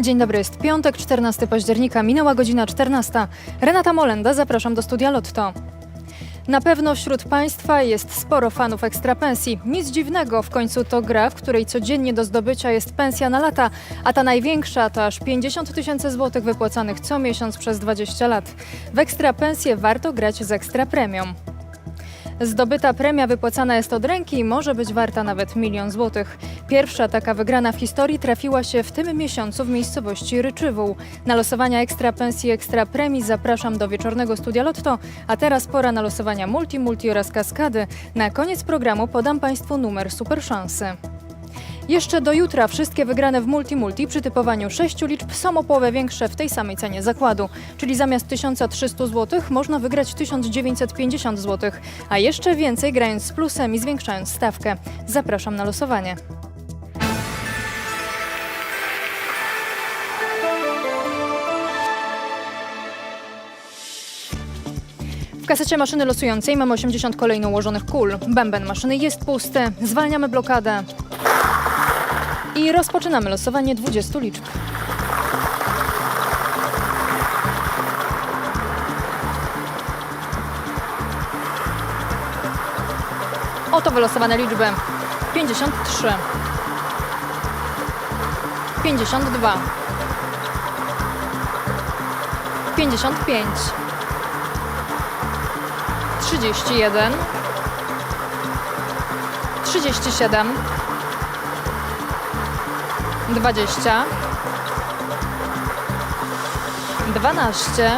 Dzień dobry, jest piątek, 14 października, minęła godzina 14. Renata Molenda, zapraszam do studia Lotto. Na pewno wśród Państwa jest sporo fanów ekstrapensji. Nic dziwnego, w końcu to gra, w której codziennie do zdobycia jest pensja na lata, a ta największa to aż 50 tysięcy złotych wypłacanych co miesiąc przez 20 lat. W ekstrapensję warto grać z ekstra premią. Zdobyta premia wypłacana jest od ręki i może być warta nawet milion złotych. Pierwsza taka wygrana w historii trafiła się w tym miesiącu w miejscowości Ryczywół. Na losowania ekstra pensji ekstra premii zapraszam do wieczornego studia Lotto, a teraz pora na losowania multi, multi oraz kaskady. Na koniec programu podam Państwu numer super szansy. Jeszcze do jutra wszystkie wygrane w Multi Multi przy typowaniu sześciu liczb są o połowę większe w tej samej cenie zakładu, czyli zamiast 1300 zł można wygrać 1950 zł, a jeszcze więcej grając z plusem i zwiększając stawkę. Zapraszam na losowanie. W kasecie maszyny losującej mamy 80 kolejno ułożonych kul. Bęben maszyny jest pusty. Zwalniamy blokadę. I rozpoczynamy losowanie 20 liczb. Oto wylosowane liczby. 53 52 55 31 37 20 12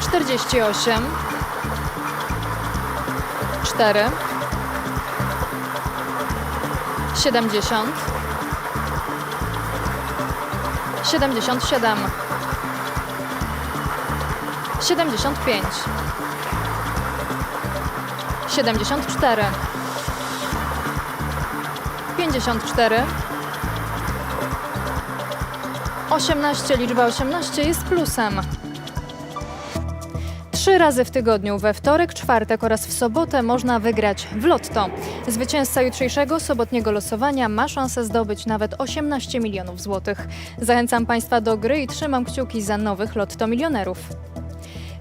71 14 29 16 8 48 4 70 77 75 74 54 18 liczba 18 jest plusem. Trzy razy w tygodniu, we wtorek, czwartek oraz w sobotę można wygrać w lotto. Zwycięzca jutrzejszego sobotniego losowania ma szansę zdobyć nawet 18 milionów złotych. Zachęcam Państwa do gry i trzymam kciuki za nowych lotto milionerów.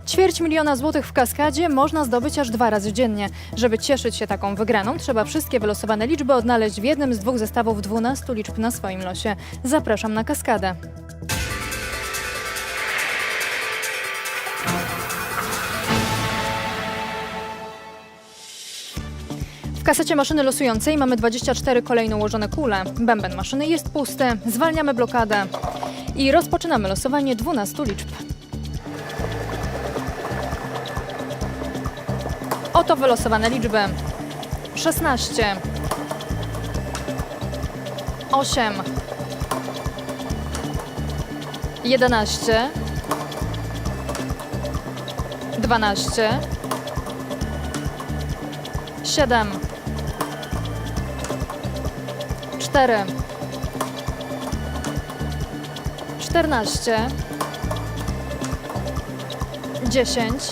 Ćwierć miliona złotych w kaskadzie można zdobyć aż dwa razy dziennie. Żeby cieszyć się taką wygraną, trzeba wszystkie wylosowane liczby odnaleźć w jednym z dwóch zestawów 12 liczb na swoim losie. Zapraszam na kaskadę. Kasecie maszyny losującej mamy 24 kolejno ułożone kule. Bęben maszyny jest pusty. Zwalniamy blokadę. I rozpoczynamy losowanie 12 liczb. Oto wylosowane liczby. 16 8 11 12 7 4 14 10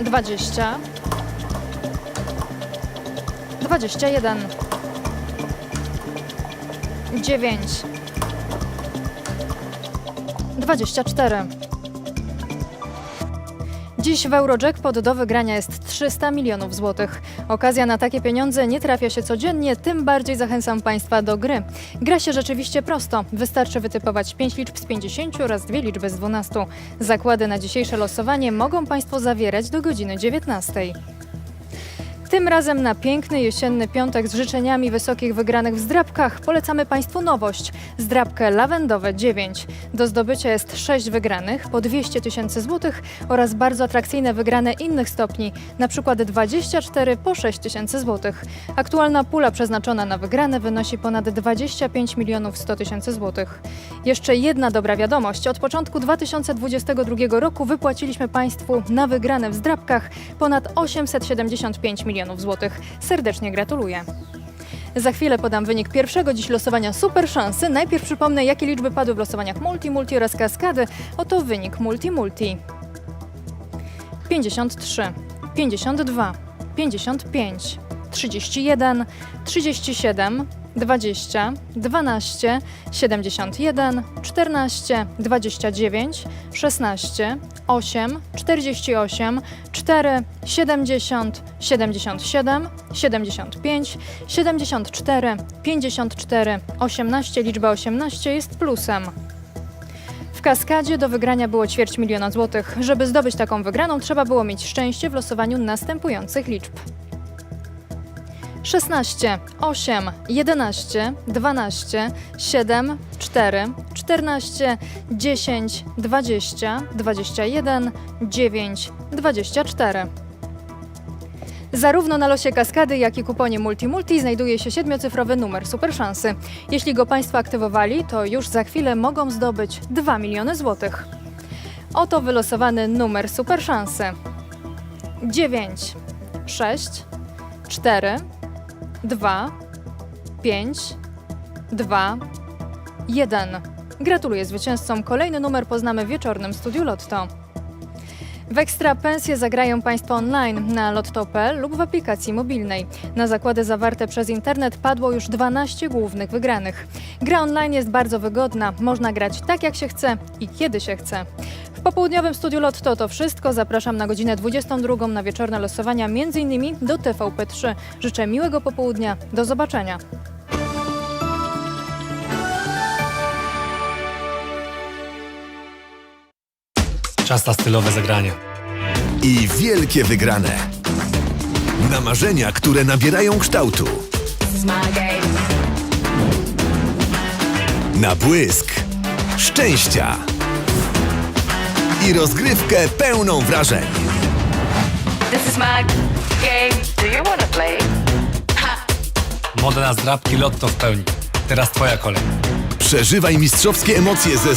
20 21 9 24 Dziś w Eurojackpot do wygrania jest 300 milionów złotych. Okazja na takie pieniądze nie trafia się codziennie, tym bardziej zachęcam Państwa do gry. Gra się rzeczywiście prosto. Wystarczy wytypować 5 liczb z 50 oraz dwie liczby z 12. Zakłady na dzisiejsze losowanie mogą Państwo zawierać do godziny 19. Tym razem na piękny jesienny piątek z życzeniami wysokich wygranych w zdrabkach polecamy Państwu nowość. Zdrabkę lawendowe 9. Do zdobycia jest 6 wygranych po 200 tysięcy złotych oraz bardzo atrakcyjne wygrane innych stopni, przykład 24 po 6 tysięcy złotych. Aktualna pula przeznaczona na wygrane wynosi ponad 25 milionów 100 tysięcy złotych. Jeszcze jedna dobra wiadomość. Od początku 2022 roku wypłaciliśmy Państwu na wygrane w zdrabkach ponad 875 milionów złotych. Serdecznie gratuluję. Za chwilę podam wynik pierwszego dziś losowania Super Szansy. Najpierw przypomnę, jakie liczby padły w losowaniach Multi, Multi oraz Kaskady. Oto wynik Multi, Multi. 53, 52, 55, 31, 37, 20, 12, 71, 14, 29, 16, 8, 48, 4, 70, 77, 75, 74, 54, 18. Liczba 18 jest plusem. W kaskadzie do wygrania było ćwierć miliona złotych. Żeby zdobyć taką wygraną, trzeba było mieć szczęście w losowaniu następujących liczb. 16, 8, 11, 12, 7, 4, 14, 10, 20, 21, 9, 24. Zarówno na losie kaskady, jak i kuponie Multi Multi znajduje się siedmiocyfrowy numer super szansy. Jeśli go Państwo aktywowali, to już za chwilę mogą zdobyć 2 miliony złotych. Oto wylosowany numer super szansy. 9, 6, 4, 2, 5, 2, 1. Gratuluję zwycięzcom. Kolejny numer poznamy w wieczornym studiu Lotto. W Ekstra Pensje zagrają Państwo online na lotto.pl lub w aplikacji mobilnej. Na zakłady zawarte przez internet padło już 12 głównych wygranych. Gra online jest bardzo wygodna, można grać tak jak się chce i kiedy się chce. Popołudniowym studiu Lotto to wszystko. Zapraszam na godzinę 22 na wieczorne losowania m.in. do TVP3. Życzę miłego popołudnia. Do zobaczenia. Czas na stylowe zagranie. i wielkie wygrane. Na marzenia, które nabierają kształtu. Na błysk szczęścia. I rozgrywkę pełną wrażeń. This is my game. Do you wanna play? Moda na zdrabki Lotto w pełni. Teraz twoja kolej. Przeżywaj mistrzowskie emocje ze